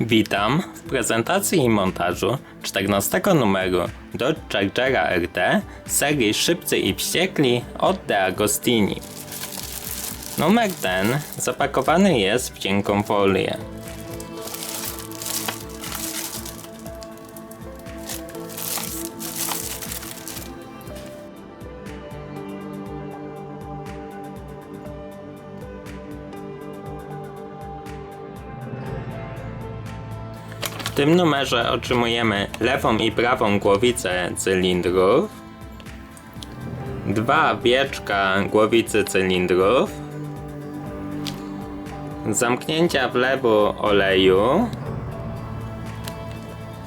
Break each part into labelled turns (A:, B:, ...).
A: Witam w prezentacji i montażu 14 numeru Dodge Chargera RT serii Szybcy i Wściekli od De Agostini. Numer ten zapakowany jest w cienką folię. Tym numerze otrzymujemy lewą i prawą głowicę cylindrów, dwa wieczka głowicy cylindrów, zamknięcia wlewu oleju,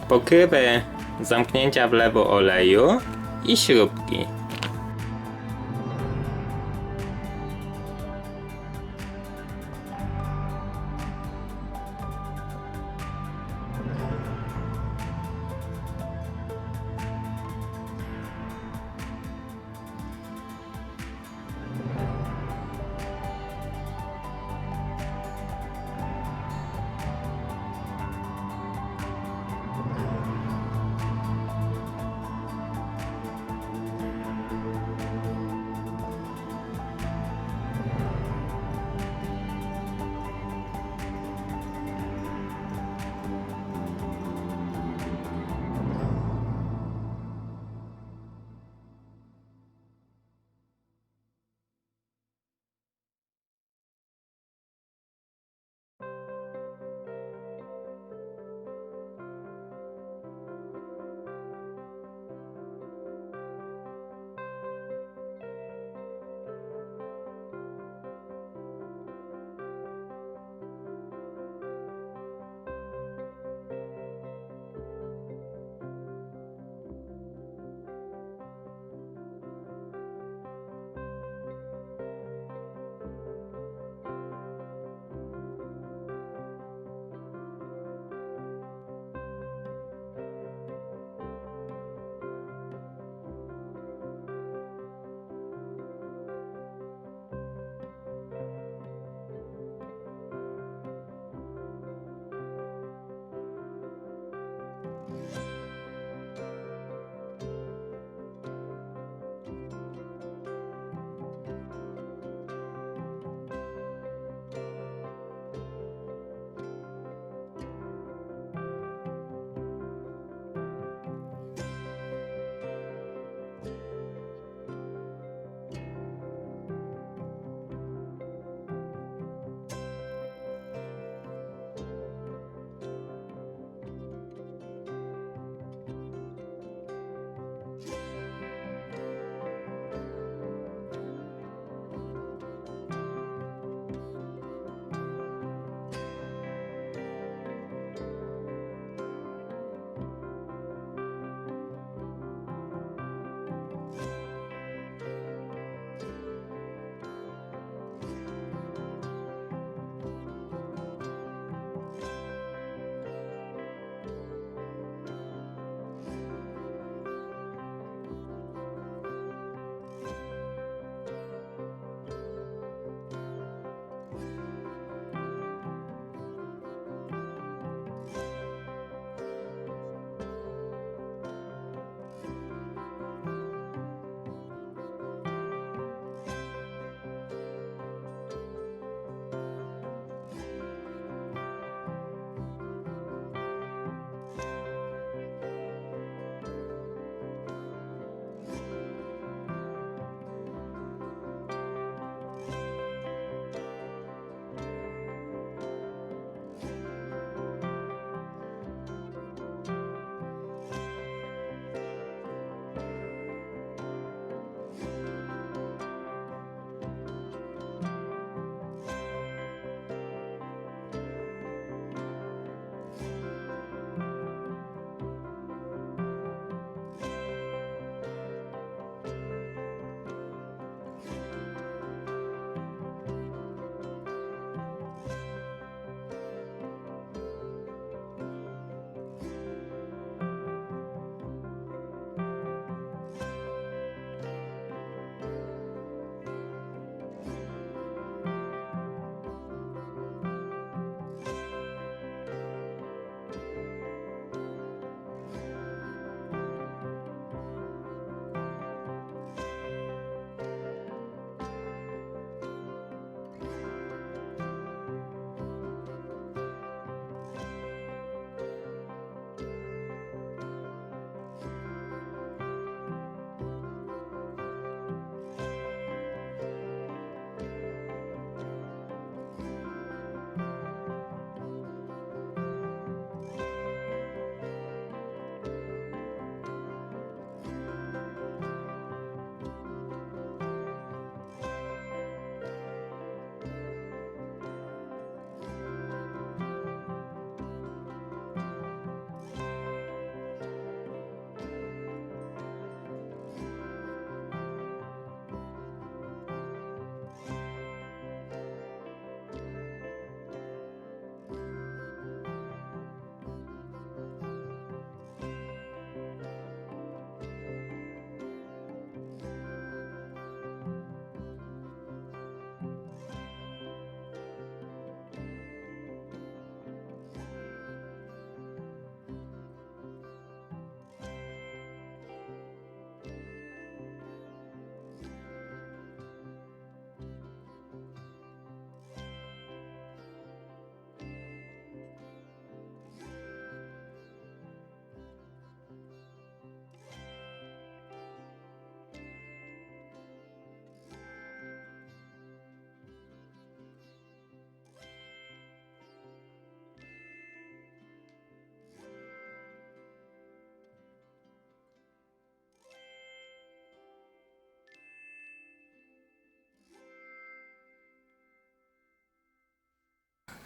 A: pokrywy zamknięcia wlewu oleju i śrubki. Thank you.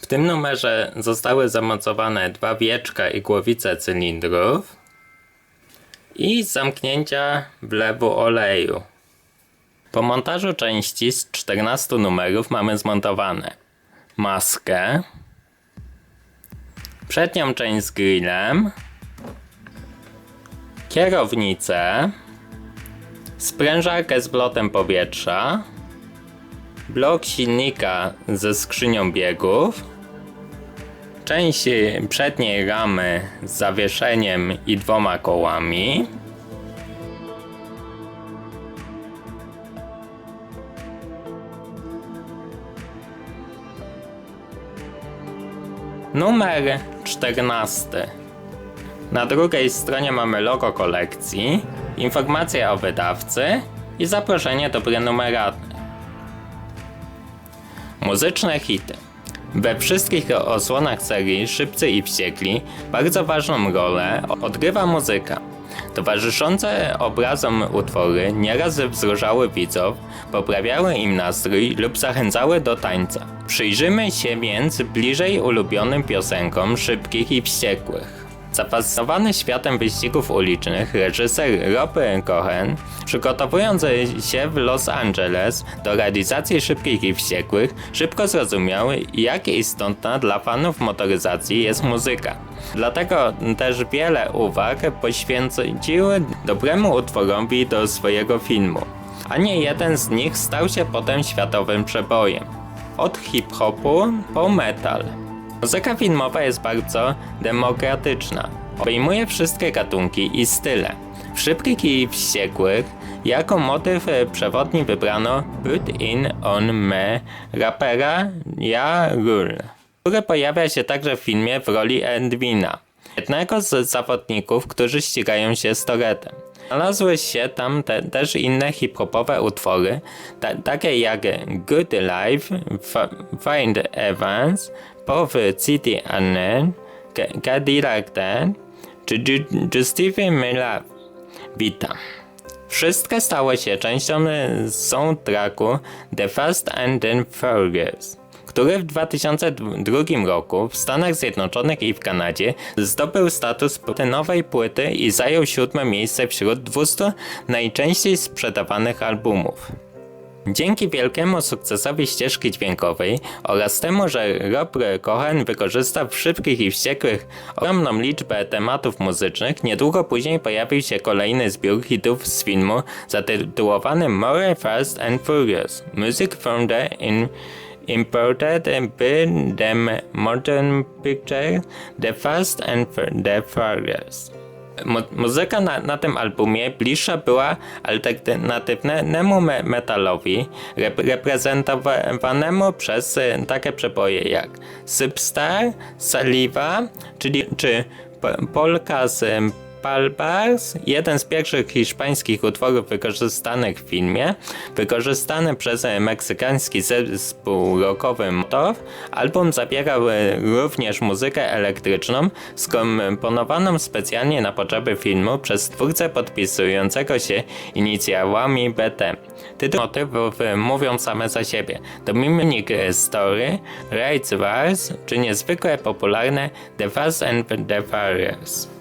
A: W tym numerze zostały zamocowane dwa wieczka i głowice cylindrów i zamknięcia wlewu oleju. Po montażu części z 14 numerów mamy zmontowane maskę, przednią część z grillem, kierownicę, sprężarkę z wlotem powietrza, blok silnika ze skrzynią biegów, część przedniej ramy z zawieszeniem i dwoma kołami, Numer 14. Na drugiej stronie mamy logo kolekcji, informacje o wydawcy i zaproszenie do prenumeraty. Muzyczne hity. We wszystkich osłonach serii Szybcy i Wściekli bardzo ważną rolę odgrywa muzyka. Towarzyszące obrazom utwory nieraz wzruszały widzów, poprawiały im nastrój lub zachęcały do tańca. Przyjrzymy się więc bliżej ulubionym piosenkom szybkich i wściekłych. Zafascynowany światem wyścigów ulicznych, reżyser Rob Cohen, przygotowując się w Los Angeles do realizacji Szybkich i Wściekłych, szybko zrozumiał, jak istotna dla fanów motoryzacji jest muzyka. Dlatego też wiele uwag poświęcił dobremu utworowi do swojego filmu, a nie jeden z nich stał się potem światowym przebojem. Od hip-hopu po metal. Muzyka filmowa jest bardzo demokratyczna. Obejmuje wszystkie gatunki i style. W Szybkich i Wściekłych jako motyw e, przewodni wybrano Put In On Me rapera Ja Rule, który pojawia się także w filmie w roli Edwina, jednego z zawodników, którzy ścigają się z Toretem. Znalazły się tam te, też inne hip-hopowe utwory, ta, takie jak Good Life, F Find Evans, Pop City Annen, Cadillac Ten, czy Ju- Justify My Love. Witam. Wszystkie stały się częścią soundtracku The Fast and the Furious, który w 2002 roku w Stanach Zjednoczonych i w Kanadzie zdobył status platynowej płyty i zajął siódme miejsce wśród 200 najczęściej sprzedawanych albumów. Dzięki wielkiemu sukcesowi ścieżki dźwiękowej oraz temu, że Rob Cohen wykorzystał w szybkich i wściekłych ogromną liczbę tematów muzycznych, niedługo później pojawił się kolejny zbiór hitów z filmu zatytułowany More Fast and Furious – Music from the in imported by the modern picture The Fast and the Furious. Mu muzyka na, na tym albumie bliższa była alternatywnemu me metalowi, rep reprezentowanemu przez y, takie przeboje jak Substar, Saliva, czyli czy Polka z Palbars, jeden z pierwszych hiszpańskich utworów wykorzystanych w filmie, wykorzystany przez meksykański zespół rockowy Motor. Album zawierał również muzykę elektryczną, skomponowaną specjalnie na potrzeby filmu przez twórcę podpisującego się inicjałami BT. Tytuły motywów mówią same za siebie. To Mimic Story, Rides Wars, czy niezwykle popularne The Fast and the Furious.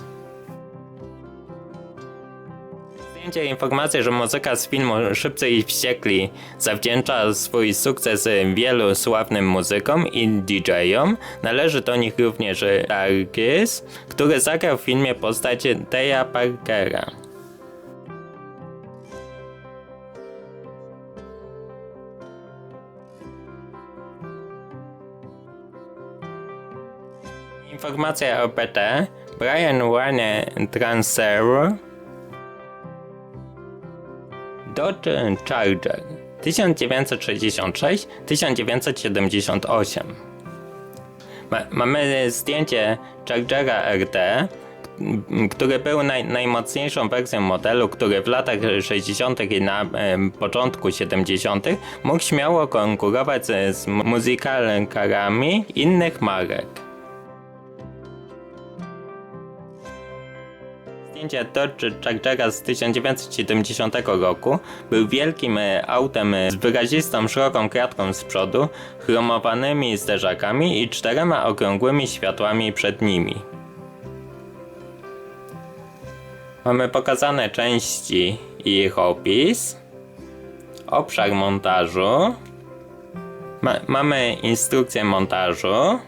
A: Zdjęcie informacji, że muzyka z filmu Szybcy i Wściekli zawdzięcza swój sukces wielu sławnym muzykom i DJ-om. Należy do nich również Dargis, który zagrał w filmie postać Teja Parkera. Informacja o PT Brian Warner Transfer Dodge Charger 1966-1978. Ma, mamy zdjęcie Chargera RT, który był naj, najmocniejszą wersją modelu, który w latach 60. i na e, początku 70. mógł śmiało konkurować z, z muzykalkarami innych marek. Zdjęcie Dodge Chargera z 1970 roku był wielkim e, autem e, z wyrazistą szeroką kratką z przodu, chromowanymi zderzakami i czterema okrągłymi światłami przed nimi. Mamy pokazane części i ich opis, obszar montażu, Ma mamy instrukcję montażu,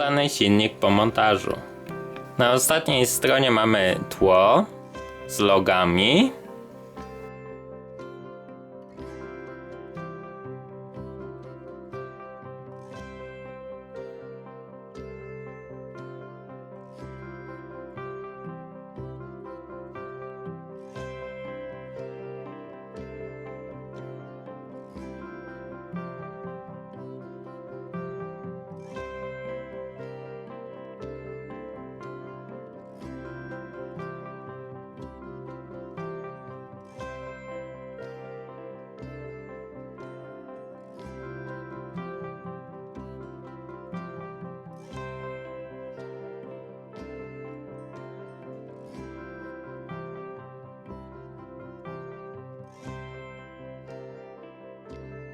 A: Pokazany silnik po montażu. Na ostatniej stronie mamy tło z logami.